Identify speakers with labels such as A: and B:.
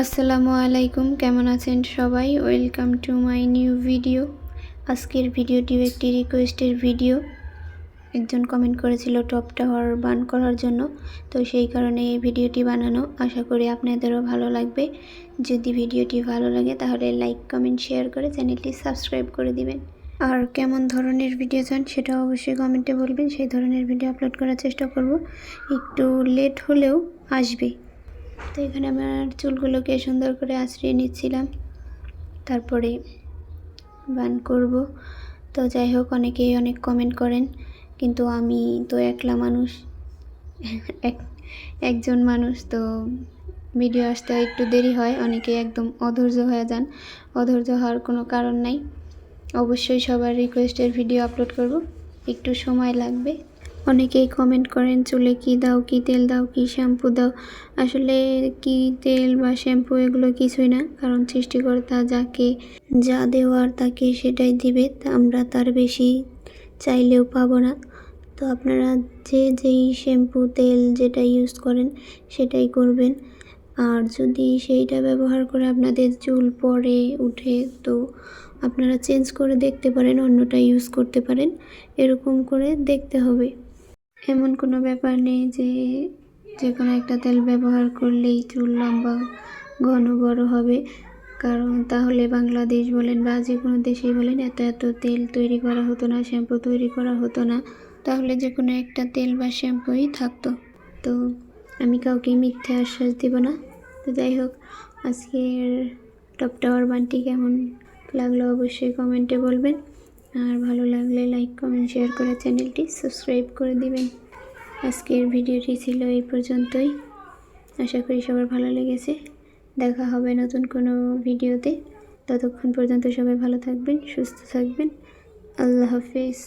A: আসসালামু আলাইকুম, কেমন আছেন সবাই? Welcome to my new video আজকের ভিডিওটি একটি রিকোয়েস্টের ভিডিও একজন কমেন্ট করেছিল টপ টাওয়ার বান করার জন্য, তো সেই কারণে এই ভিডিওটি বানানো। আশা করি আপনাদেরও ভালো লাগবে। যদি ভিডিওটি ভালো লাগে, তাহলে লাইক কমেন্ট শেয়ার করে চ্যানেলটি সাবস্ক্রাইব করে দিবেন। আর কেমন ধরনের ভিডিও চান, সেটা অবশ্যই কমেন্টে বলবেন। সেই ধরনের ভিডিও আপলোড করার চেষ্টা করব। একটু লেট হলেও আসবে। তো এখানে আমার চুলগুলোকে সুন্দর করে আঁচড়িয়ে নিচ্ছিলাম। তারপরে বান করব। তো যাই হোক, অনেকেই অনেক কমেন্ট করেন, কিন্তু আমি তো একলা মানুষ, এক, একজন মানুষ, তো ভিডিও আসতে একটু দেরি হয় অনেকে একদম অধৈর্য হয়ে যান। অধৈর্য হওয়ার কোনো কারণ নাই। অবশ্যই সবার রিকোয়েস্টের ভিডিও আপলোড করব। একটু সময় লাগবে। অনেকেই কমেন্ট করেন, চুলে কি দাও, কি তেল দাও, কি শ্যাম্পু দাও? আসলে কি তেল বা শ্যাম্পু এগুলো কিছুই না, কারণ সৃষ্টিকর্তা যাকে যা দেওয়ার তাকে সেটাই দিবে আমরা তার বেশি চাইলেও পাবো না। তো আপনারা যে যেই শ্যাম্পু তেল যেটা ইউজ করেন, সেটাই করবেন। আর যদি সেইটা ব্যবহার করে আপনাদের চুল পড়ে, উঠে, তো আপনারা চেঞ্জ করে দেখতে পারেন, অন্যটা ইউজ করতে পারেন। এরকম করে দেখতে হবে। এমন কোনো ব্যাপার নেই যে যে কোনো একটা তেল ব্যবহার করলেই চুল লম্বা, ঘন, বড় হবে। কারণ তাহলে বাংলাদেশ বলেন বা যে কোনো দেশেই বলেন, এত এত তেল তৈরি করা হতো না, শ্যাম্পু তৈরি করা হতো না। তাহলে যে কোনো একটা তেল বা শ্যাম্পুই থাকতো। তো আমি কাউকে মিথ্যে আশ্বাস দিব না। তো যাই হোক, আজকের টপ টাওয়ার বানটি কেমন লাগল অবশ্যই কমেন্টে বলবেন। আর ভালো লাগলে লাইক কমেন্ট শেয়ার করে চ্যানেলটি সাবস্ক্রাইব করে দিবেন। আজকের ভিডিওটি ছিল এই পর্যন্তই। আশা করি সবার ভালো লেগেছে। দেখা হবে নতুন কোনো ভিডিওতে। ততক্ষণ পর্যন্ত সবাই ভালো থাকবেন, সুস্থ থাকবেন। আল্লাহ হাফিজ।